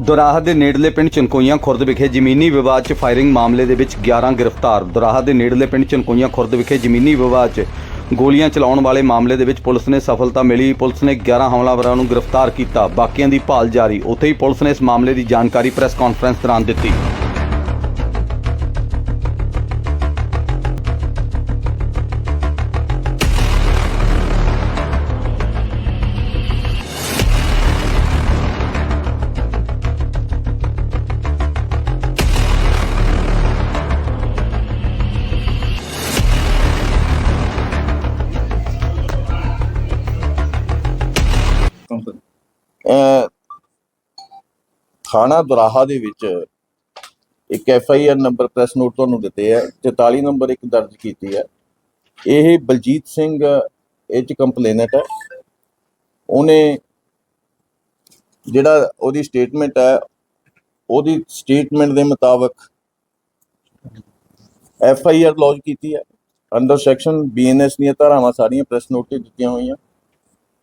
ਦੁਰਾਹਾ ਦੇ ਨੇੜਲੇ ਪਿੰਡ ਚਨਕੋਈਆਂ ਖੁਰਦ ਵਿਖੇ ਜ਼ਮੀਨੀ ਵਿਵਾਦ 'ਚ ਫਾਇਰਿੰਗ ਮਾਮਲੇ ਦੇ ਵਿੱਚ 11 ਗ੍ਰਿਫਤਾਰ। ਦੁਰਾਹਾ ਦੇ ਨੇੜਲੇ ਪਿੰਡ ਚਨਕੋਈਆਂ ਖੁਰਦ ਵਿਖੇ ਜ਼ਮੀਨੀ ਵਿਵਾਦ 'ਚ ਗੋਲੀਆਂ ਚਲਾਉਣ ਵਾਲੇ ਮਾਮਲੇ ਦੇ ਵਿੱਚ ਪੁਲਿਸ ਨੇ ਸਫਲਤਾ ਮਿਲੀ। ਪੁਲਿਸ ਨੇ 11 ਹਮਲਾਵਰਾਂ ਨੂੰ ਗ੍ਰਿਫਤਾਰ ਕੀਤਾ। ਬਾਕੀਆਂ ਦੀ ਭਾਲ ਜਾਰੀ। ਉੱਥੇ ਹੀ ਪੁਲਿਸ ਨੇ ਇਸ ਮਾਮਲੇ ਦੀ ਜਾਣਕਾਰੀ ਪ੍ਰੈਸ ਕਾਨਫਰੰਸ ਦੌਰਾਨ ਦਿੱਤੀ। ਥਾਣਾ ਦੁਰਾਹਾ ਦੇ ਵਿੱਚ ਇੱਕ F I R number press note ਤੁਹਾਨੂੰ ਦਿੱਤੇ ਹੈ 44 ਨੰਬਰ ਇੱਕ ਦਰਜ ਕੀਤੀ ਹੈ ਇਹ ਬਲਜੀਤ ਸਿੰਘ, ਇਹ ਚ ਕੰਪਲੇਨਟ ਹੈ ਉਹਨੇ ਜਿਹੜਾ ਉਹਦੀ ਸਟੇਟਮੈਂਟ ਹੈ ਉਹਦੀ ਸਟੇਟਮੈਂਟ ਦੇ ਮੁਤਾਬਕ ਐਫ ਆਈ ਆਰ ਲੌਂਚ ਕੀਤੀ ਹੈ ਅੰਡਰ ਸੈਕਸ਼ਨ ਬੀਐਨਐਸ ਦੀਆਂ ਧਾਰਾਵਾਂ ਸਾਰੀਆਂ ਪ੍ਰੈਸ ਨੋਟ ਤੇ ਦਿੱਤੀਆਂ ਹੋਈਆਂ।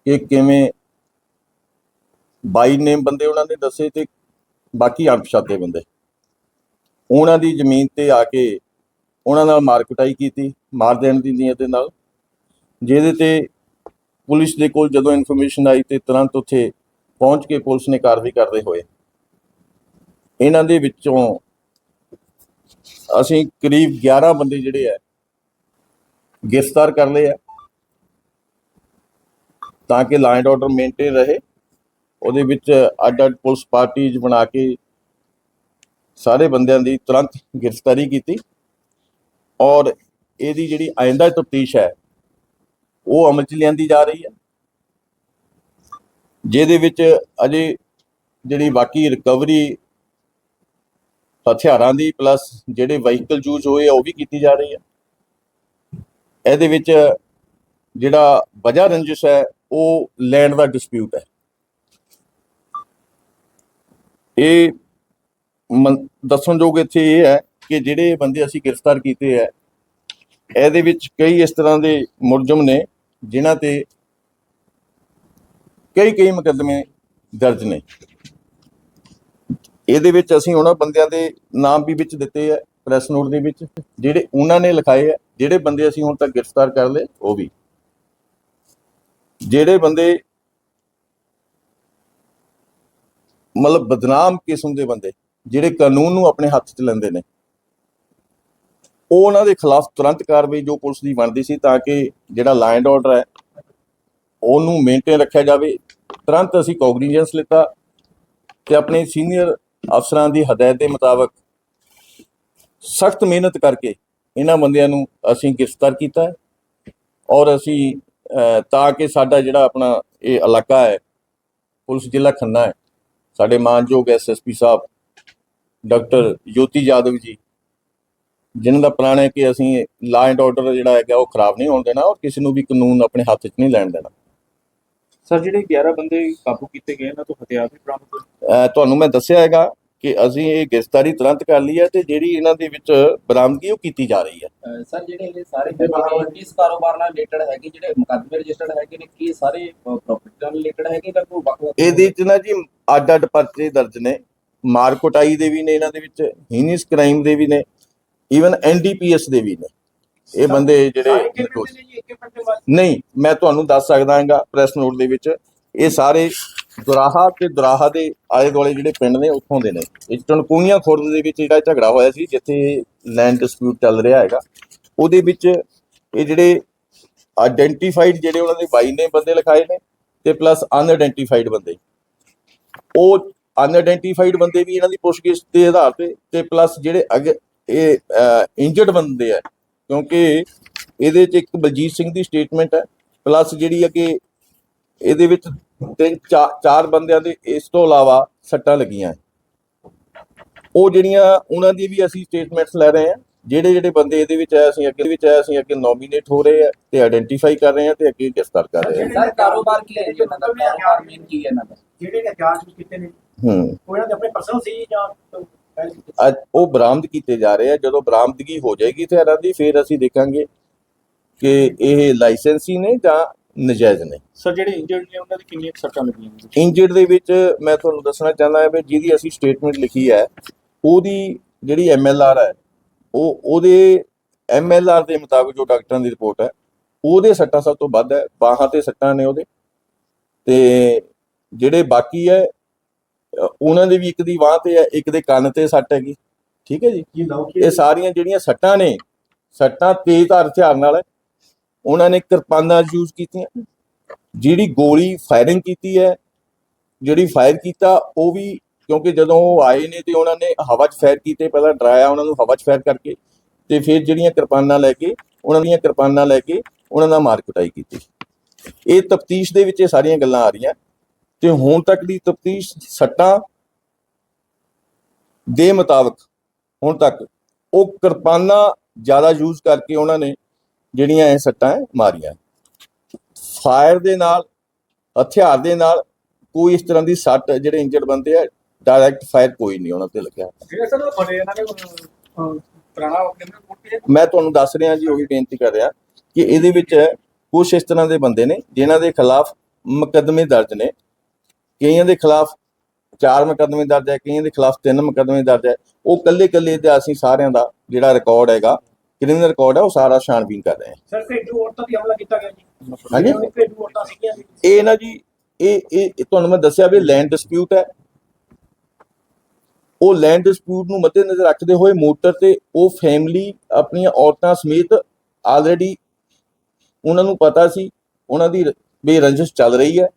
ਕਿ ਕਿਵੇਂ ਬਾਈ ਨੇਮ ਬੰਦੇ ਉਹਨਾਂ ਨੇ ਦੱਸੇ ਤੇ ਬਾਕੀ ਅਣਪਛਾਤੇ ਬੰਦੇ। ਉਹਨਾਂ ਦੀ ਜ਼ਮੀਨ ਤੇ ਆ ਕੇ ਉਹਨਾਂ ਨਾਲ ਮਾਰ ਕੁਟਾਈ ਕੀਤੀ, ਮਾਰ ਦੇਣ ਦੀ ਨੀਅਤ ਦੇ ਨਾਲ। ਜਿਹਦੇ ਤੇ ਪੁਲਿਸ ਦੇ ਕੋਲ ਜਦੋਂ ਇਨਫੋਰਮੇਸ਼ਨ ਆਈ ਤੇ ਤੁਰੰਤ ਉੱਥੇ ਪਹੁੰਚ ਕੇ ਪੁਲਿਸ ਨੇ ਕਾਰਵਾਈ ਕਰਦੇ ਹੋਏ। ਇਹਨਾਂ ਦੇ ਵਿੱਚੋਂ ਅਸੀਂ ਕਰੀਬ 11 ਬੰਦੇ ਜਿਹੜੇ ਆ, ਗ੍ਰਿਫਤਾਰ ਕਰ ਲਏ ਆ। ਤਾਂ ਕਿ ਲਾਅ ਐਂਡ ਆਰਡਰ ਮੇਨਟੇਨ ਰਹੇ। ਉਹਦੇ ਵਿੱਚ ਅੱਡ ਅੱਡ ਪੁਲਿਸ ਪਾਰਟੀਜ਼ ਬਣਾ ਕੇ ਸਾਰੇ ਬੰਦਿਆਂ ਦੀ ਤੁਰੰਤ ਗ੍ਰਿਫਤਾਰੀ ਕੀਤੀ। ਔਰ ਇਹਦੀ ਜਿਹੜੀ ਆਇੰਦਾ ਤਫਤੀਸ਼ ਹੈ, ਉਹ ਅਮਲ ਚ ਲਿਆਂਦੀ ਜਾ ਰਹੀ ਹੈ। ਜਿਹਦੇ ਵਿੱਚ ਅਜੇ ਜਿਹੜੀ ਬਾਕੀ ਰਿਕਵਰੀ ਹਥਿਆਰਾਂ ਦੀ ਪਲੱਸ ਜਿਹੜੇ ਵਹੀਕਲ ਯੂਜ਼ ਹੋਏ ਆ, ਉਹ ਵੀ ਕੀਤੀ ਜਾ ਰਹੀ ਹੈ। ਇਹਦੇ ਵਿੱਚ ਜਿਹੜਾ ਵਜ੍ਹਾ ਰੰਜਿਸ਼ ਹੈ, ਉਹ ਲੈਂਡ ਦਾ ਡਿਸਪਿਊਟ ਹੈ। ਇਹ ਮਨ- ਦੱਸਣਯੋਗ ਇੱਥੇ ਇਹ ਹੈ ਕਿ ਜਿਹੜੇ ਬੰਦੇ ਅਸੀਂ ਗ੍ਰਿਫਤਾਰ ਕੀਤੇ ਹੈ, ਇਹਦੇ ਵਿੱਚ ਕਈ ਇਸ ਤਰ੍ਹਾਂ ਦੇ ਮੁਲਜ਼ਮ ਨੇ ਜਿਨ੍ਹਾਂ ਤੇ ਕਈ ਕਈ ਮੁਕੱਦਮੇ ਦਰਜ ਨੇ। ਇਹਦੇ ਵਿੱਚ ਅਸੀਂ ਉਹਨਾਂ ਬੰਦਿਆਂ ਦੇ ਨਾਮ ਵੀ ਵਿੱਚ ਦਿੱਤੇ ਹੈ, ਪ੍ਰੈਸ ਨੋਟ ਦੇ ਵਿੱਚ, ਜਿਹੜੇ ਉਹਨਾਂ ਨੇ ਲਿਖਾਏ ਹੈ, ਜਿਹੜੇ ਬੰਦੇ ਅਸੀਂ ਹੁਣ ਤੱਕ ਗ੍ਰਿਫਤਾਰ ਕਰ ਲਏ, ਉਹ ਵੀ। ਜਿਹੜੇ ਬੰਦੇ ਮਤਲਬ ਬਦਨਾਮ ਕਿਸਮ ਦੇ ਬੰਦੇ, ਜਿਹੜੇ ਕਾਨੂੰਨ ਨੂੰ ਆਪਣੇ ਹੱਥ 'ਚ ਲੈਂਦੇ ਨੇ। ਉਹ ਉਹਨਾਂ ਦੇ ਖਿਲਾਫ ਤੁਰੰਤ ਕਾਰਵਾਈ ਜੋ ਪੁਲਿਸ ਦੀ ਬਣਦੀ ਸੀ ਤਾਂ ਕਿ ਜਿਹੜਾ ਲਾਅ ਐਂਡ ਆਰਡਰ ਹੈ, ਉਹਨੂੰ ਮੇਨਟੇਨ ਰੱਖਿਆ ਜਾਵੇ। ਤੁਰੰਤ ਅਸੀਂ ਕੋਗਨੀਜੈਂਸ ਲਿੱਤਾ ਤੇ ਆਪਣੇ ਸੀਨੀਅਰ ਅਫਸਰਾਂ ਦੀ ਹਦਾਇਤ ਦੇ ਮੁਤਾਬਕ ਸਖਤ ਮਿਹਨਤ ਕਰਕੇ ਇਹਨਾਂ ਬੰਦਿਆਂ ਨੂੰ ਅਸੀਂ ਗ੍ਰਿਫਤਾਰ ਕੀਤਾ ਔਰ ਅਸੀਂ ਤਾਂ ਕਿ ਸਾਡਾ ਜਿਹੜਾ ਆਪਣਾ ਇਹ ਇਲਾਕਾ ਹੈ, ਪੁਲਿਸ ਜ਼ਿਲ੍ਹਾ ਖੰਨਾ ਹੈ ਸਾਡੇ ਮਾਨਯੋਗ ਐਸਐਸਪੀ ਸਾਹਿਬ ਡਾਕਟਰ ਜੋਤੀ ਯਾਦਵ ਜੀ ਜਿਨ੍ਹਾਂ ਦਾ ਪ੍ਰਾਣ ਹੈ ਕਿ ਅਸੀਂ ਲਾਅ ਐਂਡ ਆਰਡਰ ਜਿਹੜਾ ਹੈਗਾ ਉਹ ਖਰਾਬ ਨਹੀਂ ਹੋਣ ਦੇਣਾ ਔਰ ਕਿਸੇ ਨੂੰ ਵੀ ਕਾਨੂੰਨ ਆਪਣੇ ਹੱਥ 'ਚ ਨਹੀਂ ਲੈਣ ਦੇਣਾ। ਸਰ ਜਿਹੜੇ 11 ਬੰਦੇ ਕਾਬੂ ਕੀਤੇ ਗਏ ਇਹਨਾਂ ਤੋਂ ਹਥਿਆਰ ਵੀ ਬਰਾਮਦ ਤੁਹਾਨੂੰ ਮੈਂ ਦੱਸਿਆ ਹੈਗਾ ਕਿ ਅਸੀਂ ਇਹ ਗ੍ਰਿਫਤਾਰੀ ਤੁਰੰਤ ਕਰ ਲਈ ਹੈ ਤੇ ਜਿਹੜੀ ਇਹਨਾਂ ਦੇ ਵਿੱਚ ਬਰਾਮਦਗੀ ਉਹ ਕੀਤੀ ਜਾ ਰਹੀ ਹੈ। ਸਰ ਜਿਹੜੇ ਇਹ ਸਾਰੇ ਕਿਸ ਕਾਰੋਬਾਰ ਨਾਲ ਰਿਲੇਟਡ ਹੈਗੇ ਜਿਹੜੇ ਮੁਕੱਦਮੇ ਰਜਿਸਟਰਡ ਹੈਗੇ ਨੇ ਕੀ ਸਾਰੇ ਪ੍ਰਾਪਰਟੀ ਨਾਲ ਰਿਲੇਟਡ ਹੈਗੇ ਜਾਂ ਕੋਈ ਵੱਖ ਵੱਖ ਇਹਦੇ 'ਚ ਨਾ ਜੀ ਅੱਡ ਅੱਡ ਪਰਚੇ ਦਰਜ ਨੇ। ਮਾਰ ਕੁਟਾਈ ਦੇ ਵੀ ਨੇ ਇਹਨਾਂ ਦੇ ਵਿੱਚ ਹੀਨਿਸ ਕ੍ਰਾਈਮ ਦੇ ਵੀ ਨੇ ਈਵਨ ਐਨਡੀਪੀਐਸ ਦੇ ਵੀ ਨੇ। ਇਹ ਬੰਦੇ ਜਿਹੜੇ ਨਹੀਂ ਮੈਂ ਤੁਹਾਨੂੰ ਦੱਸ ਸਕਦਾ ਹਾਂਗਾ ਪ੍ਰੈਸ ਨੋਟ ਦੇ ਵਿੱਚ। ਇਹ ਸਾਰੇ ਦੁਰਾਹਾ ਤੇ ਦੁਰਾਹਾ ਦੇ ਆਲੇ ਦੁਆਲੇ ਜਿਹੜੇ ਪਿੰਡ ਨੇ, ਉੱਥੋਂ ਦੇ ਨੇ। ਇਹ ਟਣਕੂਈਆਂ ਖੁਰਦ ਦੇ ਵਿੱਚ ਜਿਹੜਾ ਝਗੜਾ ਹੋਇਆ ਸੀ, ਜਿੱਥੇ ਲੈਂਡ ਡਿਸਪਿਊਟ ਚੱਲ ਰਿਹਾ ਹੈਗਾ, ਉਹਦੇ ਵਿੱਚ ਇਹ ਜਿਹੜੇ ਆਇਡੈਂਟੀਫਾਈਡ ਜਿਹੜੇ ਉਹਨਾਂ ਦੇ ਬਾਈ ਨੇ ਬੰਦੇ ਲਿਖਾਏ ਨੇ, ਤੇ ਪਲੱਸ ਅਨਆਇਡੈਂਟੀਫਾਈਡ ਬੰਦੇ। ਉਹ ਅਨਆਇਡੈਂਟੀਫਾਈਡ ਬੰਦੇ ਵੀ ਇਹਨਾਂ ਦੀ ਪੁੱਛਗਿੱਛ ਦੇ ਆਧਾਰ ਤੇ ਤੇ ਪਲੱਸ ਜਿਹੜੇ ਅਗ, ਇਹ ਇੰਜਰਡ ਬੰਦੇ ਆ, ਕਿਉਂਕਿ ਇਹਦੇ ਚ ਇੱਕ ਬਲਜੀਤ ਸਿੰਘ ਦੀ ਸਟੇਟਮੈਂਟ ਹੈ ਪਲੱਸ ਜਿਹੜੀ ਹੈ ਕਿ ਇਹਦੇ ਵਿੱਚ ਤਿੰਨ ਚਾ- ਚਾਰ ਬੰਦਿਆਂ ਦੇ ਇਸ ਤੋਂ ਇਲਾਵਾ ਸੱਟਾਂ ਲੱਗੀਆਂ। ਉਹ ਜਿਹੜੀਆਂ ਉਹਨਾਂ ਦੀ ਵੀ ਅਸੀਂ ਸਟੇਟਮੈਂਟਸ ਲੈ ਰਹੇ ਹਾਂ ਜਿਹੜੇ ਜਿਹੜੇ ਬੰਦੇ ਇਹਦੇ ਵਿੱਚ ਆਏ ਅਸੀਂ ਅੱਗੇ ਵਿੱਚ ਆਏ ਅਸੀਂ ਅੱਗੇ ਨੋਮੀਨੇਟ ਹੋ ਰਹੇ ਆ ਤੇ ਆਇਡੈਂਟੀਫਾਈ ਕਰ ਰਹੇ ਆ ਤੇ ਅੱਗੇ ਗ੍ਰਿਫਤਾਰ ਕਰ ਰਹੇ ਸਰ ਕਾਰੋਬਾਰ ਕੀ ਹੈ? ਜੀ ਇਹਨਾਂ ਦਾ ਕਾਰੋਬਾਰ ਮੇਨ ਕੀ ਹੈ ਇਹਨਾਂ ਦਾ? ਜਿਹੜੇ ਨੇ ਜਾਂਚ ਕੀਤੇ ਨੇ? ਆ ਹੂੰ। ਉਹ ਇਹਨਾਂ ਦੇ ਆਪਣੇ ਪਰਸਨਲ ਸੀ ਜਾਂ ਉਹ ਬਰਾਮਦ ਕੀਤੇ ਜਾ ਰਹੇ ਆ। ਜਦੋਂ ਬਰਾਮਦਗੀ ਹੋ ਜਾਏਗੀ ਹਥਿਆਰਾਂ ਦੀ ਫਿਰ ਅਸੀਂ ਦੇਖਾਂਗੇ ਕਿ ਇਹ ਲਾਇਸੈਂਸੀ ਨੇ ਜਾਂ ਨਜਾਇਜ਼ ਨੇ ਸਰ ਜਿਹੜੇ ਇੰਜਰਡ ਨੇ ਉਹਨਾਂ ਦੀ ਕਿੰਨੀਆਂ ਕੁ ਸੱਟਾਂ ਲੱਗੀਆਂ ਨੇ? ਇੰਜਰਡ ਦੇ ਵਿੱਚ ਮੈਂ ਤੁਹਾਨੂੰ ਦੱਸਣਾ ਚਾਹੁੰਦਾ ਹਾਂ ਵੀ ਜਿਹਦੀ ਅਸੀਂ ਸਟੇਟਮੈਂਟ ਲਿਖੀ ਹੈ ਉਹਦੀ ਜਿਹੜੀ ਐਮਐਲਆਰ ਹੈ ਉਹ ਉਹਦੇ ਐਮਐਲਆਰ ਦੇ ਮੁਤਾਬਕ ਜੋ ਡਾਕਟਰਾਂ ਦੀ ਰਿਪੋਰਟ ਹੈ ਉਹਦੇ ਸੱਟਾਂ ਸਭ ਤੋਂ ਵੱਧ ਹੈ ਬਾਹਾਂ ਤੇ ਸੱਟਾਂ ਨੇ ਉਹਦੇ। ਤੇ ਜਿਹੜੇ ਬਾਕੀ ਹੈ ਅ, ਉਹਨਾਂ ਦੇ ਵੀ ਇੱਕ ਦੀ ਬਾਹ ਤੇ ਹੈ ਇੱਕ ਦੇ ਕੰਨ ਤੇ ਸੱਟ ਹੈਗੀ। ਠੀਕ ਹੈ ਜੀ? ਇਹ ਸਾਰੀਆਂ ਜਿਹੜੀਆਂ ਸੱਟਾਂ ਨੇ ਸੱਟਾਂ ਤੇਜ਼ਧਾਰ ਹਥਿਆਰ ਨਾਲ ਹੈ। ਉਹਨਾਂ ਨੇ ਕਿਰਪਾਨਾਂ ਯੂਜ਼ ਕੀਤੀਆਂ। ਜਿਹੜੀ ਗੋਲੀ ਫਾਇਰਿੰਗ ਕੀਤੀ ਹੈ, ਜਿਹੜੀ ਫਾਇਰ ਕੀਤਾ, ਉਹ ਵੀ ਕਿਉਂਕਿ ਜਦੋਂ ਉਹ ਆਏ ਨੇ ਤੇ ਉਹਨਾਂ ਨੇ ਹਵਾ 'ਚ ਫਾਇਰ ਕੀਤੇ, ਪਹਿਲਾਂ ਡਰਾਇਆ ਉਹਨਾਂ ਨੂੰ ਹਵਾ 'ਚ ਫਾਇਰ ਕਰਕੇ ਤੇ ਫਿਰ ਜਿਹੜੀਆਂ ਕਿਰਪਾਨਾਂ ਲੈ ਕੇ, ਉਹਨਾਂ ਦੀਆਂ ਕਿਰਪਾਨਾਂ ਲੈ ਕੇ ਉਹਨਾਂ ਦਾ ਮਾਰ ਕੁਟਾਈ ਕੀਤੀ। ਇਹ ਤਫਤੀਸ਼ ਦੇ ਵਿੱਚ ਇਹ ਸਾਰੀਆਂ ਗੱਲਾਂ ਆ ਰਹੀਆਂ। ਤੇ ਹੁਣ ਤੱਕ ਦੀ ਤਫਤੀਸ਼ ਸੱਟਾਂ ਦੇ ਮੁਤਾਬਕ ਹੁਣ ਤੱਕ ਉਹ ਕਿਰਪਾਨਾਂ ਜ਼ਿਆਦਾ ਯੂਜ਼ ਕਰਕੇ ਉਹਨਾਂ ਨੇ ਜਿਹੜੀਆਂ ਇਹ ਸੱਟਾਂ ਮਾਰੀਆਂ। ਫਾਇਰ ਦੇ ਨਾਲ ਹਥਿਆਰ ਦੇ ਨਾਲ ਕੋਈ ਇਸ ਤਰ੍ਹਾਂ ਦੀ ਸੱਟ ਜਿਹੜੇ ਇੰਜਰਡ ਬੰਦੇ ਆ ਡਾਇਰੈਕਟ ਫਾਇਰ ਕੋਈ ਨਹੀਂ ਉਹਨਾਂ ਤੇ ਲੱਗਿਆ। ਜਿਹੜੇ ਸਰ ਬੜੇ ਇਹਨਾਂ ਨੇ ਅਹ, ਪੁਰਾਣਾ ਕ੍ਰਿਮੀਨਲ ਕੋਰਟ ਮੈਂ ਤੁਹਾਨੂੰ ਦੱਸ ਰਿਹਾ ਜੀ ਉਹੀ ਬੇਨਤੀ ਕਰ ਰਿਹਾ ਕਿ ਇਹਦੇ ਵਿੱਚ ਕੁਝ ਇਸ ਤਰ੍ਹਾਂ ਦੇ ਬੰਦੇ ਨੇ ਜਿਨ੍ਹਾਂ ਦੇ ਖਿਲਾਫ ਮੁਕੱਦਮੇ ਦਰਜ ਨੇ। ਕਈਆਂ ਦੇ ਖਿਲਾਫ ਚਾਰ ਮੁਕੱਦਮੇ ਦਰਜ ਹੈ ਕਈਆਂ ਦੇ ਖਿਲਾਫ ਤਿੰਨ ਮੁਕੱਦਮੇ ਦਰਜ ਹੈ। ਉਹ ਕੱਲੇ ਕੱਲੇ ਤੇ ਅਸੀਂ ਸਾਰਿਆਂ ਦਾ ਜਿਹੜਾ ਰਿਕਾਰਡ ਹੈਗਾ ਕ੍ਰਿਮੀਨਲ ਰਿਕਾਰਡ ਹੈ ਉਹ ਸਾਰਾ ਛਾਣਬੀਨ ਕਰ ਰਹੇ ਹਾਂ ਸਰ ਘਰੇਲੂ ਔਰਤਾਂ ਦੀ ਹਮਲਾ ਕੀਤਾ ਗਿਆ ਜੀ। ਹਾਂਜੀ? ਘਰੇਲੂ ਔਰਤਾਂ ਸੀਗੀਆਂ ਜੀ? ਇਹ ਨਾ ਜੀ ਇਹ ਇਹ ਤੁਹਾਨੂੰ ਮੈਂ ਦੱਸਿਆ ਵੀ ਲੈਂਡ ਡਿਸਪਿਊਟ ਹੈ। ਉਹ ਲੈਂਡ ਡਿਸਪਿਊਟ ਨੂੰ ਮੱਦੇਨਜ਼ਰ ਰੱਖਦੇ ਹੋਏ ਮੋਟਰ ਤੇ ਉਹ ਫੈਮਿਲੀ ਆਪਣੀਆਂ ਔਰਤਾਂ ਸਮੇਤ ਆਲਰੇਡੀ ਉਹਨਾਂ ਨੂੰ ਪਤਾ ਸੀ ਉਹਨਾਂ ਦੀ ਬੇਰੰਜਿਸ਼ ਚੱਲ ਰਹੀ ਹੈ।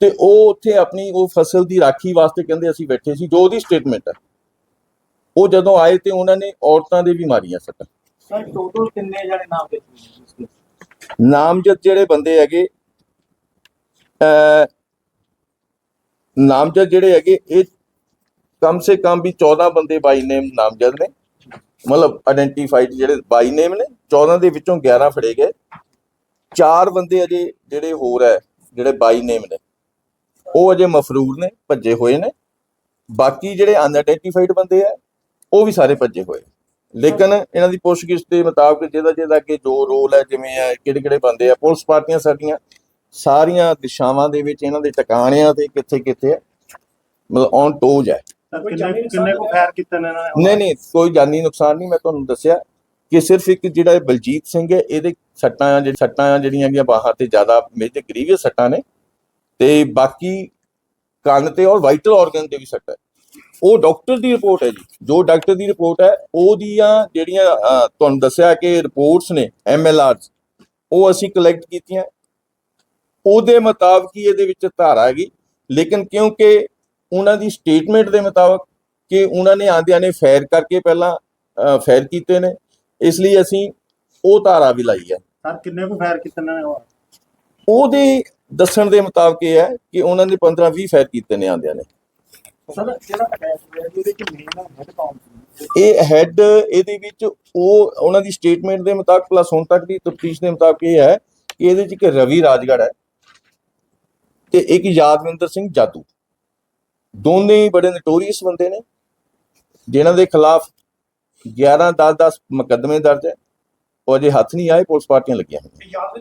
ਤੇ ਉਹ ਉੱਥੇ ਆਪਣੀ ਉਹ ਫਸਲ ਦੀ ਰਾਖੀ ਵਾਸਤੇ ਕਹਿੰਦੇ ਅਸੀਂ ਬੈਠੇ ਸੀ ਜੋ ਉਹਦੀ ਸਟੇਟਮੈਂਟ ਹੈ। ਉਹ ਜਦੋਂ ਆਏ ਤੇ ਉਹਨਾਂ ਨੇ ਔਰਤਾਂ ਦੇ ਵੀ ਮਾਰੀਆਂ ਸੱਟਾਂ। ਸਰ ਟੋਟਲ ਕਿੰਨੇ ਜਣੇ ਨਾਮ ਦੇ? ਨਾਮਜ਼ਦ ਜਿਹੜੇ ਬੰਦੇ ਹੈਗੇ ਅ ਨਾਮਜ਼ਦ ਜਿਹੜੇ ਹੈਗੇ ਇਹ ਕਮ ਸੇ ਕਮ ਵੀ 14 ਬੰਦੇ ਬਾਈ ਨੇਮ ਨਾਮਜ਼ਦ ਨੇ। ਮਤਲਬ ਆਇਡੈਂਟੀਫਾਈਡ ਜਿਹੜੇ ਬਾਈ ਨੇਮ ਨੇ 14 ਦੇ ਵਿੱਚੋਂ 11 ਫੜੇ ਗਏ। ਚਾਰ ਬੰਦੇ ਅਜੇ ਜਿਹੜੇ ਹੋਰ ਹੈ ਜਿਹੜੇ ਬਾਈ ਨੇਮ ਨੇ ਉਹ ਅਜੇ ਮਫਰੂਰ ਨੇ ਭੱਜੇ ਹੋਏ ਨੇ। ਬਾਕੀ ਜਿਹੜੇ ਅਨਆਇਡੈਂਟੀਫਾਈਡ ਬੰਦੇ ਆ ਉਹ ਵੀ ਸਾਰੇ ਭੱਜੇ ਹੋਏ। ਲੇਕਿਨ ਇਹਨਾਂ ਦੀ ਪੁੱਛਗਿੱਛ ਦੇ ਮੁਤਾਬਕ ਜਿਹਦਾ ਜਿਹਦਾ ਅੱਗੇ ਜੋ ਰੋਲ ਹੈ ਜਿਵੇਂ ਆ ਕਿਹੜੇ ਕਿਹੜੇ ਬੰਦੇ ਆ ਪੁਲਿਸ ਪਾਰਟੀਆਂ ਸਾਡੀਆਂ ਸਾਰੀਆਂ ਦਿਸ਼ਾਵਾਂ ਦੇ ਵਿੱਚ ਇਹਨਾਂ ਦੇ ਟਿਕਾਣਿਆਂ ਤੇ ਕਿੱਥੇ ਕਿੱਥੇ ਹੈ ਮਤਲਬ ਔਨ ਟੋਜ ਹੈ। ਕੋਈ ਜਾਨੀ ਕਿੰਨੇ ਕੋ ਫਾਇਰ ਕੀਤਾ ਨੇ ਇਹਨਾਂ ਨਹੀਂ ਨਹੀਂ ਕੋਈ ਜਾਨੀ ਨੁਕਸਾਨ ਨਹੀਂ ਮੈਂ ਤੁਹਾਨੂੰ ਦੱਸਿਆ ਕਿ ਸਿਰਫ ਇੱਕ ਜਿਹੜਾ ਇਹ ਬਲਜੀਤ ਸਿੰਘ ਹੈ ਇਹਦੇ ਸੱਟਾਂ ਆ ਜਿਹੜੀ ਸੱਟਾਂ ਆ ਜਿਹੜੀਆਂ ਹੈਗੀਆਂ ਬਾਹਾਂ ਤੇ ਜ਼ਿਆਦਾ ਮੇਜਰ ਗਰੀਵੀਅਸ ਸੱਟਾਂ ਨੇ ਤੇ ਬਾਕੀ ਕੰਨ ਤੇ ਔਰ ਵਾਈਟਲ ਆਰਗਨ ਤੇ ਵੀ ਸੱਟ ਹੈ। ਉਹ ਡਾਕਟਰ ਦੀ ਰਿਪੋਰਟ ਹੈ ਜੀ। ਜੋ ਡਾਕਟਰ ਦੀ ਰਿਪੋਰਟ ਹੈ ਉਹਦੀਆਂ ਜਿਹੜੀਆਂ ਤੁਹਾਨੂੰ ਦੱਸਿਆ ਕਿ ਰਿਪੋਰਟਸ ਨੇ ਐਮਐਲਆਰਸ ਉਹ ਅਸੀਂ ਕਲੈਕਟ ਕੀਤੀਆਂ। ਉਹਦੇ ਮੁਤਾਬਕ ਹੀ ਇਹਦੇ ਵਿੱਚ ਧਾਰਾ ਹੈਗੀ। ਲੇਕਿਨ ਕਿਉਂਕਿ ਉਹਨਾਂ ਦੀ ਸਟੇਟਮੈਂਟ ਦੇ ਮੁਤਾਬਕ ਕਿ ਉਹਨਾਂ ਨੇ ਆਂਦਿਆਂ ਨੇ ਫਾਇਰ ਕਰਕੇ ਪਹਿਲਾਂ ਫਾਇਰ ਕੀਤੇ ਨੇ ਇਸ ਲਈ ਅਸੀਂ ਉਹ ਧਾਰਾ ਵੀ ਲਾਈ ਹੈ। ਸਰ ਕਿੰਨੇ ਕੋ ਫਾਇਰ ਕੀਤੇ ਨੇ ਉਹਦੇ ਦੱਸਣ ਦੇ ਮੁਤਾਬਕ ਇਹ ਹੈ ਕਿ ਉਹਨਾਂ ਨੇ 15 20 ਫਾਇਰ ਕੀਤੇ ਨੇ ਆਂਦਿਆਂ ਨੇ। ਸਰ ਜਿਹੜਾ ਮੇਨ ਹੈਡ ਕੌਣ ਇਹ ਹੈੱਡ ਇਹਦੇ ਵਿੱਚ ਉਹ ਉਹਨਾਂ ਦੀ ਸਟੇਟਮੈਂਟ ਦੇ ਮੁਤਾਬਕ ਪਲੱਸ ਹੁਣ ਤੱਕ ਦੀ ਤਫਤੀਸ਼ ਦੇ ਮੁਤਾਬਕ ਇਹ ਹੈ ਕਿ ਇਹਦੇ ਚ ਇੱਕ ਰਵੀ ਰਾਜਗੜ ਹੈ ਤੇ ਇੱਕ ਯਾਦਵਿੰਦਰ ਸਿੰਘ ਜਾਦੂ। ਦੋਨੇ ਹੀ ਬੜੇ ਨਟੋਰੀਅਸ ਬੰਦੇ ਨੇ ਜਿਨ੍ਹਾਂ ਦੇ ਖਿਲਾਫ 11 10 10 ਮੁਕੱਦਮੇ ਦਰਜ ਹੈ ਉਹ ਅਜੇ ਹੱਥ ਨਹੀਂ ਆਏ ਪੁਲਿਸ ਪਾਰਟੀਆਂ ਲੱਗੀਆਂ ਹੋਈਆਂ।